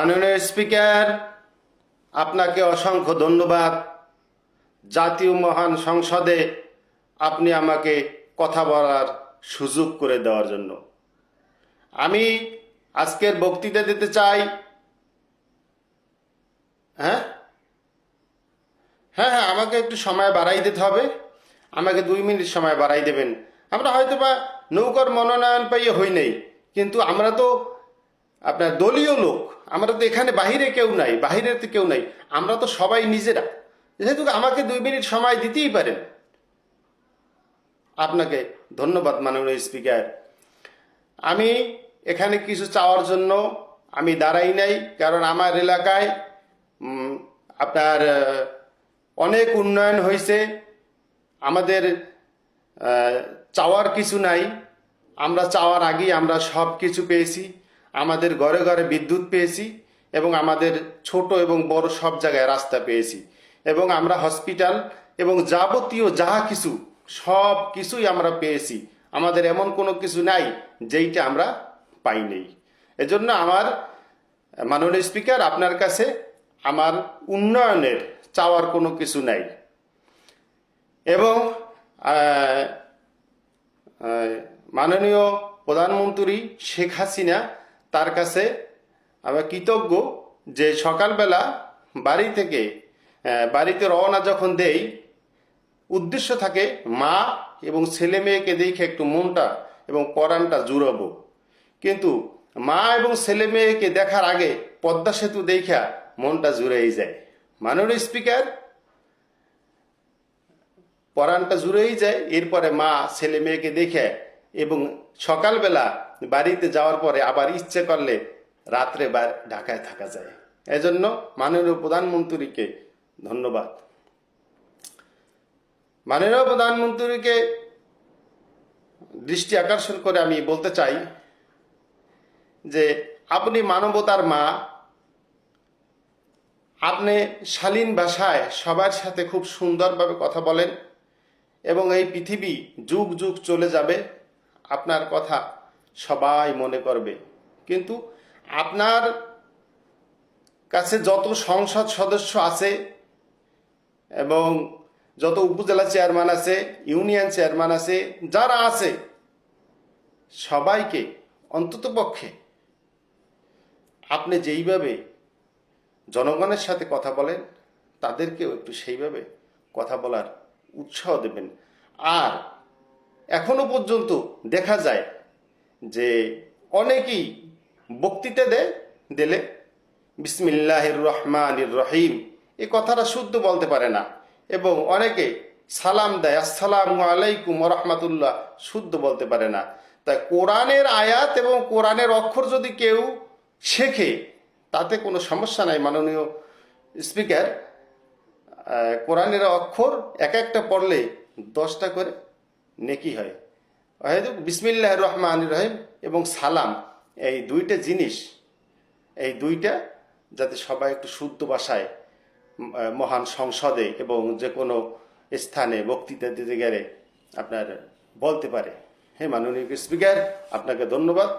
মাননীয় স্পিকার, আপনাকে অসংখ্য ধন্যবাদ। জাতীয় মহান সংসদে আপনি আমাকে কথা বলার সুযোগ করে দেওয়ার জন্য। আমি আজকের বক্তৃতা দিতে চাই। হ্যাঁ? হ্যাঁ হ্যাঁ আমাকে একটু সময় বাড়াই দিতে হবে। আমাকে দুই মিনিট সময় বাড়াই দেবেন। আমরা হয়তো বা নৌকার মনোনয়ন পাইয়ে হই নাই, কিন্তু আমরা তো আপনার দলীয় লোক, আমরা তো এখানে বাহিরে কেউ নাই বাহিরে তো কেউ নাই, আমরা তো সবাই নিজেরা। যেহেতু আমাকে দুই মিনিট সময় দিতেই পারেন। আপনাকে ধন্যবাদ, মাননীয় স্পিকার। আমি এখানে কিছু চাওয়ার জন্য আমি দাঁড়াই নাই, কারণ আমার এলাকায় আপনার অনেক উন্নয়ন হয়েছে। আমাদের চাওয়ার কিছু নাই। আমরা চাওয়ার আগেই আমরা সব কিছু পেয়েছি। আমাদের ঘরে ঘরে বিদ্যুৎ পেয়েছি এবং আমাদের ছোট এবং বড় সব জায়গায় রাস্তা পেয়েছি। এবং আমরা হসপিটাল এবং যাবতীয় যা কিছু, সব কিছুই আমরা পেয়েছি। আমাদের এমন কোনো কিছু নাই যেইটা আমরা পাই নেই। এজন্য আমার মাননীয় স্পিকার, আপনার কাছে আমার উন্নয়নের চাওয়ার কোনো কিছু নাই। এবং মাননীয় প্রধানমন্ত্রী শেখ হাসিনা তার কাছে আমরা কৃতজ্ঞ যে সকালবেলা বাড়ি থেকে বাড়িতে রওনা যখন দেই, উদ্দেশ্য থাকে মা এবং ছেলে মেয়েকে দেখে একটু মনটা এবং পরাণটা জুড়াবো। কিন্তু মা এবং ছেলে মেয়েকে দেখার আগে পদ্মা সেতু দেখা মনটা জুড়েই যায়। মাননীয় স্পিকার, পরাণটা জুড়েই যায়। এরপরে মা ছেলে মেয়েকে দেখে এবং সকালবেলা বাড়িতে যাওয়ার পরে আবার ইচ্ছে করলে রাত্রে ঢাকায় থাকা যায়। এজন্য মাননীয় প্রধানমন্ত্রীকে ধন্যবাদ। মাননীয় প্রধানমন্ত্রীকে দৃষ্টি আকর্ষণ করে আমি বলতে চাই যে আপনি মানবতার মা, আপনি শালীন ভাষায় সবার সাথে খুব সুন্দরভাবে কথা বলেন এবং এই পৃথিবী যুগ যুগ চলে যাবে। আপনার কথা সবাই মনে করবে। কিন্তু আপনার কাছে যত সংসদ সদস্য আছে এবং যত উপজেলা চেয়ারম্যান আছে, ইউনিয়ন চেয়ারম্যান আছে, যারা আছে, সবাইকে অন্ততপক্ষে আপনি যেইভাবে জনগণের সাথে কথা বলেন, তাদেরকেও একটু সেইভাবে কথা বলার উৎসাহ দেবেন। আর এখনও পর্যন্ত দেখা যায় যে অনেকেই বক্তৃতা দেয় দিলে বিসমিল্লাহির রহমানির রহিম। এ কথাটা শুদ্ধ বলতে পারে না। এবং অনেকে সালাম দেয়, আসসালামু আলাইকুম রহমাতুল্লাহ, শুদ্ধ বলতে পারে না। তাই কোরআনের আয়াত এবং কোরআনের অক্ষর যদি কেউ শেখে, তাতে কোনো সমস্যা নাই। মাননীয় স্পিকার কোরআনের অক্ষর এক একটা পড়লে দশটা করে নেকি হয়। বিসমিল্লাহ রহমান রহিম এবং সালাম, এই দুইটা জিনিস, এই দুইটা যাতে সবাই একটু শুদ্ধ ভাষায় মহান সংসদে এবং যে কোনো স্থানে বক্তৃতা দিতে গেলে আপনার বলতে পারে। হ্যাঁ মাননীয় স্পিকার, আপনাকে ধন্যবাদ।